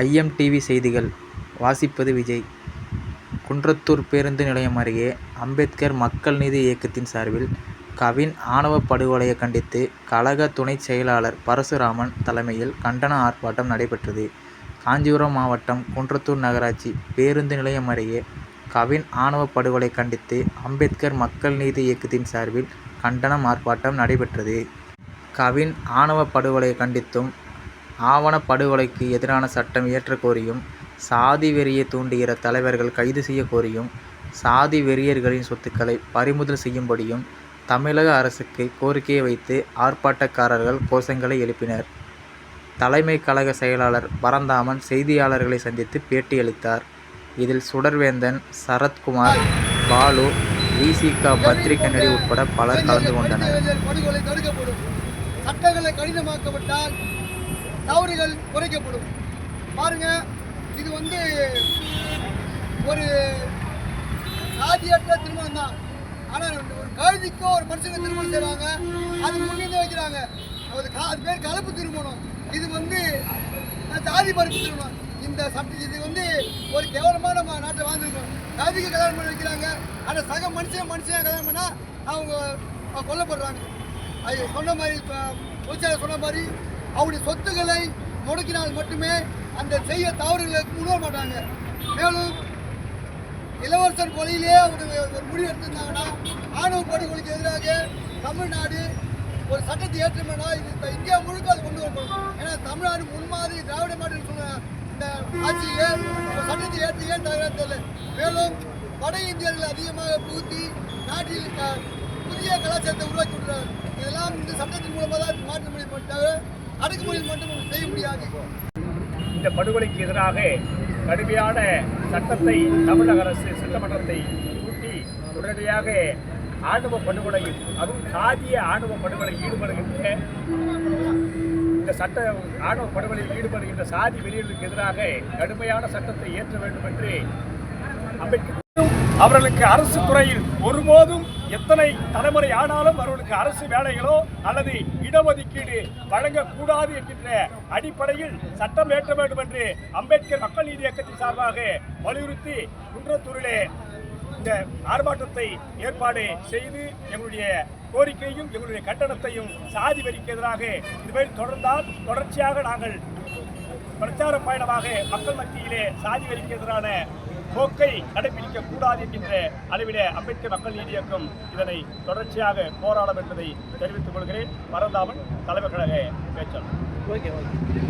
IIM TV செய்திகள் வாசிப்பது விஜய் குன்றத்தூர் பேருந்து நிலையம் அருகே அம்பேத்கர் மக்கள் நீதி இயக்கத்தின் சார்பில் கவின் ஆணவப் படுகொலையை கண்டித்து கழக துணைச் செயலாளர் பரசுராமன் தலைமையில் கண்டன ஆர்ப்பாட்டம் நடைபெற்றது. காஞ்சிபுரம் மாவட்டம் குன்றத்தூர் நகராட்சி பேருந்து நிலையம் அருகே கவின் ஆணவப் படுகொலை கண்டித்து அம்பேத்கர் மக்கள் நீதி இயக்கத்தின் சார்பில் கண்டன ஆர்ப்பாட்டம் நடைபெற்றது. கவின் ஆணவ படுகொலையை கண்டித்தும், ஆவணப்படுகொலைக்கு எதிரான சட்டம் இயற்றக் கோரியும், சாதி வெறியை தூண்டுகிற தலைவர்கள் கைது செய்யக் கோரியும், சாதி வெறியர்களின் சொத்துக்களை பறிமுதல் செய்யும்படியும் தமிழக அரசுக்கு கோரிக்கை வைத்து ஆர்ப்பாட்டக்காரர்கள் கோஷங்களை எழுப்பினர். தலைமை கழக செயலாளர் பரந்தாமன் செய்தியாளர்களை சந்தித்து பேட்டியளித்தார். இதில் சுடர்வேந்தன், சரத்குமார், பாலு, வி. சி. க. உட்பட பலர் கலந்து கொண்டனர். தவறுகள் குறைக்கப்படும். பாருங்க இது வந்து ஒரு சாதியற்ற திருமணம் தான் ஆனால் ஒரு கழுதிக்கோ ஒரு மனுஷங்க திருமணம் செய்கிறாங்க அது முன்னிருந்து வைக்கிறாங்க. அது கா- அது பேர் கலப்பு திருமணம். இது வந்து சாதி பருப்பு திருமணம். இந்த சட்ட இது வந்து ஒரு கேவலமான நம்ம நாட்டை வாழ்ந்துருக்கோம். கழுதிக்கு கல்யாணம் பண்ணி வைக்கிறாங்க. ஆனால் சக மனுஷன் மனுஷன் கல்யாணம் பண்ணால் அவங்க கொல்லப்படுறாங்க. அது சொன்ன மாதிரி இப்போ பொதுச்சாளர் சொன்ன மாதிரி அவருடைய சொத்துக்களை முடக்கினால் மட்டுமே அந்த செய்ய தவறுகளுக்கு முன்வர மாட்டாங்க. மேலும் இளவரசர் கொலையிலே அவங்க ஒரு முடிவு எடுத்திருந்தாங்கன்னா ஆணவ படுகொலைக்கு எதிராக தமிழ்நாடு ஒரு சட்டத்தை ஏற்றுமெனா இது இப்போ இந்தியா முழுக்க அது கொண்டு வரப்படும். ஏன்னா தமிழ்நாடு முன்மாதிரி திராவிட மாடல் சொன்ன இந்த ஆட்சியிலே ஒரு சட்டத்தை ஏற்று ஏன் தவிர தெரியல. மேலும் வட இந்தியர்கள் அதிகமாக புகுத்தி நாட்டில் புதிய கலாச்சாரத்தை உருவாக்கி விடுறாங்க இதெல்லாம் இந்த சட்டத்தின் மூலமாக தான் மாற்ற முடியும் தவிர அடக்குமுறையில் மட்டும் செய்ய முடியாது. இந்த படுகொலைக்கு எதிராக கடுமையான சட்டத்தை தமிழக அரசு சட்டமன்றத்தை கூட்டி உடனடியாக ஆணவ படுகொலையில் அதுவும் சாதிய ஆணவ படுகொலை ஈடுபடுகின்ற இந்த சட்ட ஆணவ படுகொலையில் ஈடுபடுகின்ற சாதி வெறியர்களுக்கு எதிராக கடுமையான சட்டத்தை ஏற்ற வேண்டும் என்று அம்பேத்கர் அவர்களுக்கு அரசு துறையில் ஒருபோதும் எத்தனை தலைமுறை ஆனாலும் அவர்களுக்கு அரசு வேலைகளோ அல்லது இடஒதுக்கீடு வழங்கக்கூடாது என்கின்ற அடிப்படையில் சட்டம் ஏற்ற வேண்டும் என்று அம்பேத்கர் மக்கள் நீதி இயக்கத்தின் சார்பாக வலியுறுத்தி குன்றத்தூரிலே இந்த ஆர்ப்பாட்டத்தை ஏற்பாடு செய்து எங்களுடைய கோரிக்கையும் எங்களுடைய கட்டணத்தையும் சாதி வரிக்கு எதிராக இதுவரை தொடர்ந்தால் தொடர்ச்சியாக நாங்கள் பிரச்சார பயணமாக மக்கள் மத்தியிலே சாதி வரிக்கு எதிரான போக்கை கடைபிடிக்க கூடாது என்கின்ற அளவிலே அம்பேத்கர் மக்கள் நீதி இயக்கம் இதனை தொடர்ச்சியாக போராடும் என்பதை தெரிவித்துக் கொள்கிறேன். பரந்தாமன் தலைவர் கழக பேச்சாளர்.